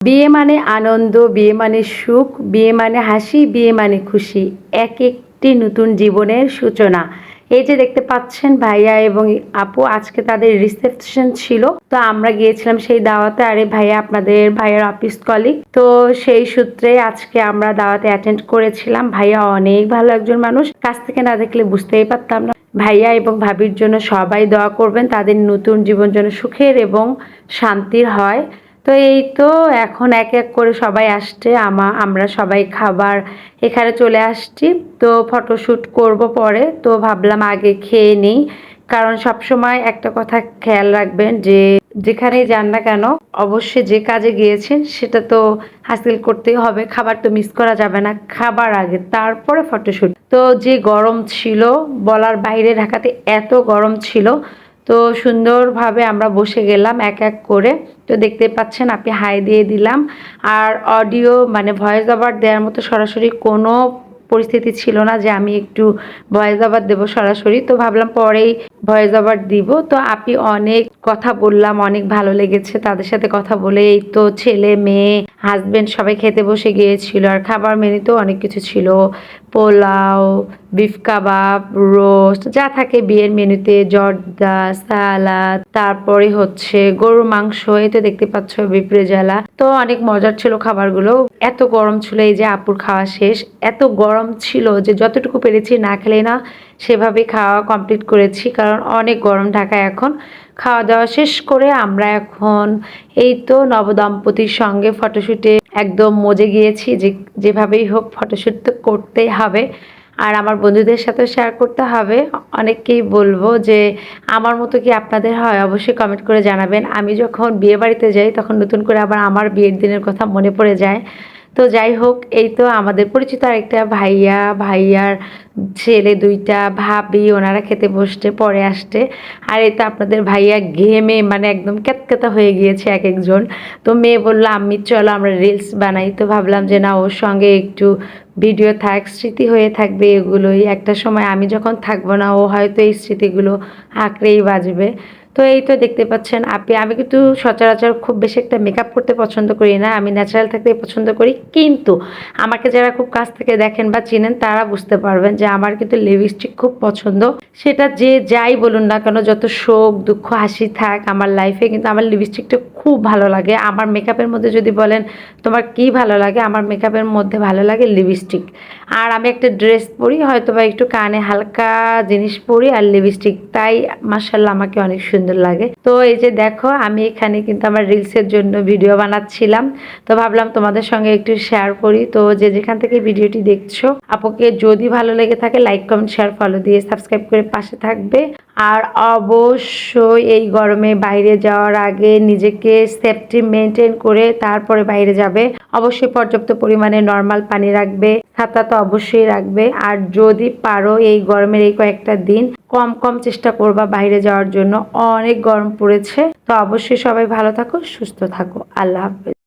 বিয়ে মানে আনন্দ, বিয়ে মানে সুখ, বিয়ে মানে হাসি, বিয়ে মানে খুশি। এক একটি নতুন জীবনের সূচনা। এই যে দেখতে পাচ্ছেন ভাইয়া এবং আপু, আজকে তাদের রিসেপশন ছিল। তো আমরা গিয়েছিলাম সেই দাওয়াতে। আরে ভাইয়া, আপনাদের ভাইয়ার অফিস কলিগ তো সেই সূত্রে আজকে আমরা দাওয়াতে অ্যাটেন্ড করেছিলাম। ভাইয়া অনেক ভালো একজন মানুষ। কাছ থেকে না দেখলে বুঝতেই পারতাম না। ভাইয়া এবং ভাবির জন্য সবাই দোয়া করবেন। তাদের নতুন জীবন যেন সুখের এবং শান্তির হয়। তো এই তো এখন এক এক করে সবাই আসছে, আমা, আমরা সবাই খাবার এখানে চলে আসছি। তো ফটোশ্যুট করব পরে, তো ভাবলাম আগে খেয়ে নিই। কারণ সবসময় একটা কথা খেয়াল রাখবেন যে, যেখানেই যান না কেন, অবশ্যই যে কাজে গিয়েছেন সেটা তো হাসিল করতেই হবে। খাবার তো মিস করা যাবে না, খাবার আগে, তারপরে ফটোশ্যুট তো যে গরম ছিল, বলার বাইরে ঢাকাতে এত গরম ছিল তো সুন্দরভাবে আমরা বসে গেলাম এক এক করে। তো দেখতে পাচ্ছেন আপনি হাই দিয়ে দিলাম। আর অডিও মানে ভয়েস ওভার দেওয়ার মতো সরাসরি কোনো পরিস্থিতি ছিল না যে আমি একটু ভয়েস ওভার দেবো সরাসরি। তো ভাবলাম পরেই ভয়েস ওভার দিব। তো আপনি অনেক কথা বললাম, অনেক ভালো লেগেছে তাদের সাথে কথা বলে। এই তো ছেলে, মেয়ে হাজবেন্ড সবাই খেতে বসে গিয়েছিল আর খাবার মেনুতেও অনেক কিছু ছিল। পোলাও বিফ কাবাব রোস্ট যা থাকে বিয়ের মেনুতে, জর্দা, সালাদ, তারপরে হচ্ছে গরুর মাংস, এই তো দেখতে পাচ্ছ বিপরে জ্বালা। তো অনেক মজার ছিল খাবারগুলো। এত গরম ছিল এই যে আপুর খাওয়া শেষ। এত গরম ছিল যে যতটুকু পেরেছি না খেলে না সেভাবে খাওয়া কমপ্লিট করেছি, কারণ অনেক গরম ঢাকায় এখন। খাওয়া দাওয়া শেষ করে আমরা এখন এই তো নবদম্পতির সঙ্গে ফটোশ্যুটে একদম মজে গিয়েছি, যে, যেভাবেই হোক ফটোশ্যুট তো করতেই হবে। আর আমার বন্ধুদের সাথে শেয়ার করতে হবে। অনেককেই বলব যে, আমার মতো কি আপনাদের হয়? অবশ্যই কমেন্ট করে জানাবেন। আমি যখন বিয়ে বাড়িতে যাই, তখন নতুন করে আবার আমার বিয়ের দিনের কথা মনে পড়ে যায়। তো যাই হোক, এই তো আমাদের পরিচিত আরেকটা ভাইয়া, ভাইয়ার ছেলে দুইটা, ভাবি, ওনারা খেতে বসতে পরে আসতে আর এই তো আপনাদের ভাইয়া ঘেমে মানে একদম ক্যাতক্যাতা হয়ে গিয়েছে এক একজন। তো মেয়ে বলল আমি চলো আমরা রিলস বানাই। তো ভাবলাম যে, না, ওর সঙ্গে একটু ভিডিও থাক, স্মৃতি হয়ে থাকবে এগুলোই। একটা সময় আমি যখন থাকব না, ও হয়তো এই স্মৃতিগুলো আঁকড়েই বাজবে। তো এই তো দেখতে পাচ্ছেন আপনি, আমি কিন্তু সচরাচর খুব বেশি একটা মেকআপ করতে পছন্দ করি না, আমি ন্যাচারাল থাকতে পছন্দ করি, কিন্তু আমাকে যারা খুব কাছ থেকে দেখেন বা চিনেন তারা বুঝতে পারবেন যে আমার কিন্তু লিপস্টিক খুব পছন্দ। সেটা যে যাই বলুন না কেন, যত শোক, দুঃখ, হাসি থাক, আমার লাইফে কিন্তু আমার লিপস্টিকটা খুব ভালো লাগে। আমার মেকআপের মধ্যে যদি বলেন, তোমার কি ভালো লাগে? আমার মেকআপের মধ্যে ভালো লাগে লিপস্টিক আর আমি একটা ড্রেস পরি হয়তো বা একটু কানে হালকা জিনিস পরি আর লিপস্টিক তাই মার্শাল্লাহ আমাকে অনেক সুন্দর লাগে। তো এই যে দেখো, আমি এখানে কিন্তু আমার রিলসের জন্য ভিডিও বানাচ্ছিলাম। তো ভাবলাম তোমাদের সঙ্গে একটু শেয়ার করি। তো যে যেখান থেকে ভিডিওটি দেখছ, আপুকে যদি ভালো লেগে থাকে লাইক কমেন্ট শেয়ার ফলো দিয়ে সাবস্ক্রাইব করে পাশে থাকবে। আর অবশ্যই এই গরমে বাইরে যাওয়ার আগে নিজেকে সেফটি মেনটেন করে তারপরে বাইরে যাবে। অবশ্যই পর্যাপ্ত পরিমাণে নর্মাল পানি রাখবে, ছাতা তো অবশ্যই রাখবে। আর যদি পারো এই গরমের এই কয়েকটা দিন কম কম চেষ্টা করবা বাইরে যাওয়ার জন্য। অনেক গরম পড়েছে। তো অবশ্যই সবাই ভালো থাকো, সুস্থ থাকো। আল্লাহ হাফেজ।